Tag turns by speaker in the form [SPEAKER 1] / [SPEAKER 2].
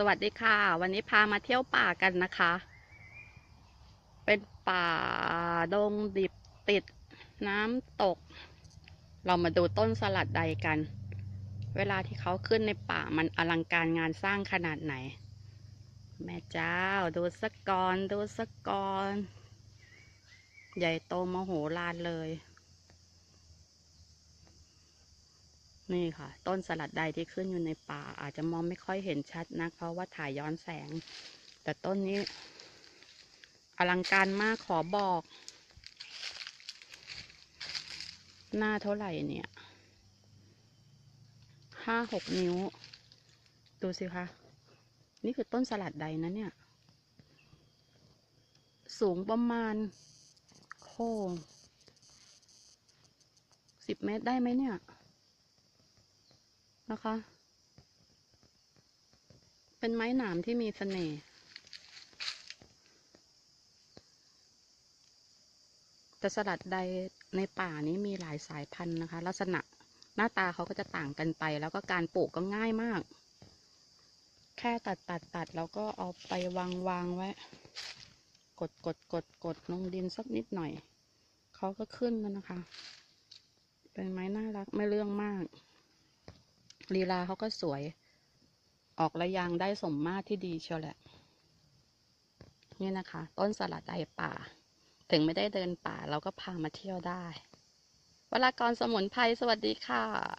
[SPEAKER 1] สวัสดีค่ะ วันนี้พามาเที่ยวป่ากันนะคะ เป็นป่าดงดิบติดน้ำตก เรามาดูต้นสลัดใดกัน เวลาที่เขาขึ้นในป่ามันอลังการงานสร้างขนาดไหน แม่เจ้า ดูสักกอนดูสักกอน ใหญ่โตมโหฬารเลย นี่ค่ะ ต้นสลัดใดที่ขึ้นอยู่ในป่า อาจจะมองไม่ค่อยเห็นชัดนักเพราะว่าถ่ายย้อนแสง แต่ต้นนี้ อลังการมากขอบอก หน้าเท่าไหร่เนี่ย ห้าหกนิ้ว ดูสิคะนี่คือต้นสลัดใดนะเนี่ย สูงประมาณโค้งสิบเมตรได้ไหมเนี่ย นะคะ เป็นไม้หนามที่มีเสน่ห์ แต่สลัดใดในป่านี้มีหลายสายพันธุ์นะคะ ลักษณะหน้าตาเขาก็จะต่างกันไป แล้วก็การปลูกก็ง่ายมาก แค่ตัดตัดตัดแล้วก็เอาไปวางวางไว้ กดกดกดกดลงดินสักนิดหน่อย เขาก็ขึ้นแล้วนะคะ เป็นไม้น่ารักไม่เรื่องมาก ลีลาเขาก็สวย ออกระยางได้สมมาตรที่ดีเชียวแหละ นี่นะคะ ต้นสลัดใดป่า ถึงไม่ได้เดินป่าเราก็พามาเที่ยวได้วลากรสมุนไพรสวัสดีค่ะ